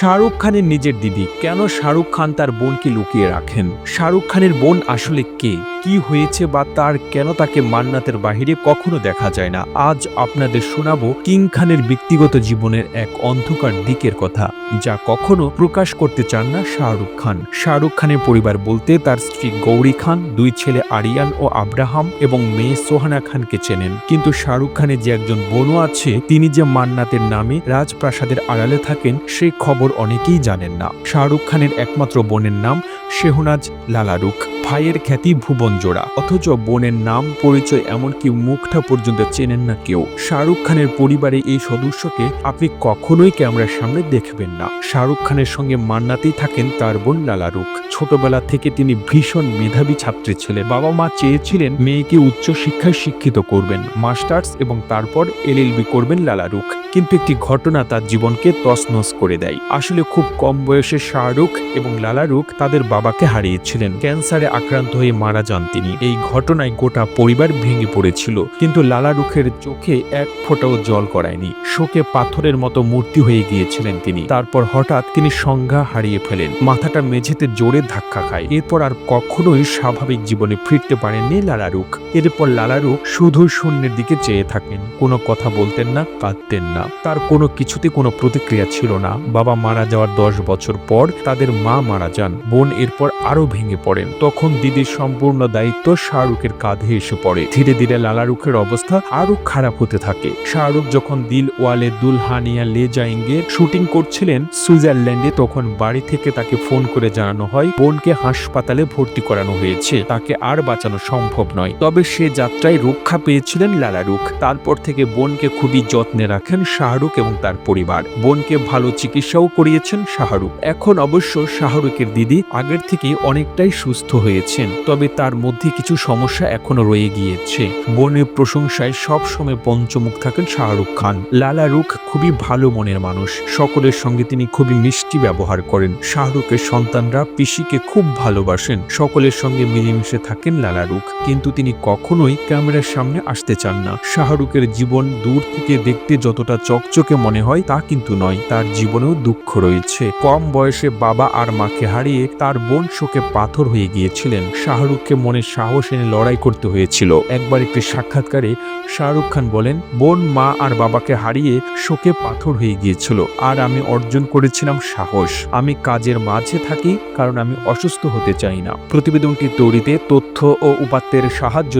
শাহরুখ খানের নিজের দিদি। কেন শাহরুখ খান তার বোনকে লুকিয়ে রাখেন? শাহরুখ খানের বোন আসলে কে? কি হয়েছে বা তার কেন তাকে মান্নাতের বাহিরে কখনো দেখা যায় না? আজ আপনাদের শোনাবো কিং খানের ব্যক্তিগত জীবনের এক অন্ধকার দিকের কথা, যা কখনো প্রকাশ করতে চান না শাহরুখ খান। শাহরুখ খানের পরিবার বলতে তার স্ত্রী গৌরী খান, দুই ছেলে আরিয়ান ও আব্রাহাম এবং মেয়ে সোহানা খানকে চেনেন। কিন্তু শাহরুখ খানের যে একজন বোনও আছে, তিনি যে মান্নাতের নামে রাজপ্রাসাদের আড়ালে থাকেন সেই খবর অনেকেই জানেন না। শাহরুখ খানের একমাত্র বোনের নাম শেহনাজ লালারুখ। ভাইয়ের খ্যাতি ভুবন জোড়া। অথচ বোনের নাম, পরিচয়, এমনকি মুখটা পর্যন্ত চেনেন না কেউ। শাহরুখ খানের পরিবারে এই সদস্যকে আপনি কখনোই ক্যামেরার সামনে দেখবেন না। শাহরুখ খানের সঙ্গে মান্নাতেই থাকেন তার বোন লালারুখ ছোটবেলা থেকে তিনি ভীষণ মেধাবী ছাত্রী ছিলেন বাবা মা চেয়েছিলেন মেয়েকে উচ্চ শিক্ষায় শিক্ষিত করবেন, মাস্টার্স এবং তারপর এলএলবি করবেন লালারুখ কিন্তু একটি ঘটনা তার জীবনকে তছনছ করে দেয়। আসলে খুব কম বয়সে শাহরুখ এবং লালারুখ তাদের বাবাকে হারিয়েছিলেন। ক্যান্সারে আক্রান্ত হয়ে মারা যান তিনি। এই ঘটনায় গোটা পরিবার ভেঙে পড়েছিল, কিন্তু লালা রুখের চোখে এক ফোঁটাও জল করায়নি শোকে পাথরের মতো মূর্তি হয়ে গিয়েছিলেন তিনি। তারপর হঠাৎ তিনি সংজ্ঞা হারিয়ে ফেলেন। মাথাটা মেঝেতে জোরে ধাক্কা খায়। এরপর আর কখনোই স্বাভাবিক জীবনে ফিরতে পারেননি লালারুখ এরপর লালারুখ শুধু শূন্যের দিকে চেয়ে থাকেন। কোনো কথা বলতেন না, কাঁদতেন না। তার কোনো কিছুতে কোনো প্রতিক্রিয়া ছিল না। বাবা মারা যাওয়ার দশ বছর পর তাদের মা মারা যান। বোন এরপর আরও ভেঙে পড়েন। তখন দিদির সম্পূর্ণ দায়িত্ব শাহরুখের কাঁধে এসে পড়ে। ধীরে ধীরে লালারুখের অবস্থা আরও খারাপ হতে থাকে। শাহরুখ যখন দিল ওয়ালে দুলহানিয়া লে জাইঙ্গে শুটিং করছিলেন সুইজারল্যান্ডে, তখন বাড়ি থেকে তাকে ফোন করে জানানো হয়, বোনকে হাসপাতালে ভর্তি করানো হয়েছে। তাকে আর বাঁচানো সম্ভব নয়। তবে সে যাত্রায় রক্ষা পেয়েছিলেন লালারুখ। তারপর থেকে বোনকে খুবই যত্নে রাখেন শাহরুখ এবং তার পরিবার। বোনকে ভালো চিকিৎসাও করিয়েছেন শাহরুখ। এখন অবশ্য শাহরুখের দিদি আগের থেকে অনেকটাই সুস্থ হয়েছেন, তবে তার মধ্যে কিছু সমস্যা এখনও রয়ে গিয়েছে। বোনের প্রশংসায় সব সময় পঞ্চমুখ থাকেন শাহরুখ খান। লালারুখ খুবই ভালো মনের মানুষ। সকলের সঙ্গে তিনি খুবই মিষ্টি ব্যবহার করেন। শাহরুখের সন্তানরা পিসিকে খুব ভালোবাসেন। সকলের সঙ্গে মিলেমিশে থাকেন লালা রুখ কিন্তু তিনি কখনোই ক্যামেরার সামনে আসতে চান না। শাহরুখের জীবন দূর থেকে দেখতে যতটা চকচকে মনে হয় তা কিন্তু নয়। তার জীবনেও দুঃখ রয়েছে। কম বয়সে বাবা আর মাকে হারিয়ে তার বোন শোকে পাথর হয়ে গিয়েছিলেন। শাহরুখকে মনে সাহস এনে লড়াই করতে হয়েছিল। একবার একটি সাক্ষাৎকারে শাহরুখ খান বলেন, বোন, মা আর বাবাকে হারিয়ে শোকে পাথর হয়ে গিয়েছিল। আর আমি অর্জন করেছিলাম সাহস। আমি কাজের মাঝে থাকি কারণ আমি অসুস্থ হতে চাই না। প্রতিবেদনটি তৈরিতে তথ্য ও উপাত্তের সাহায্য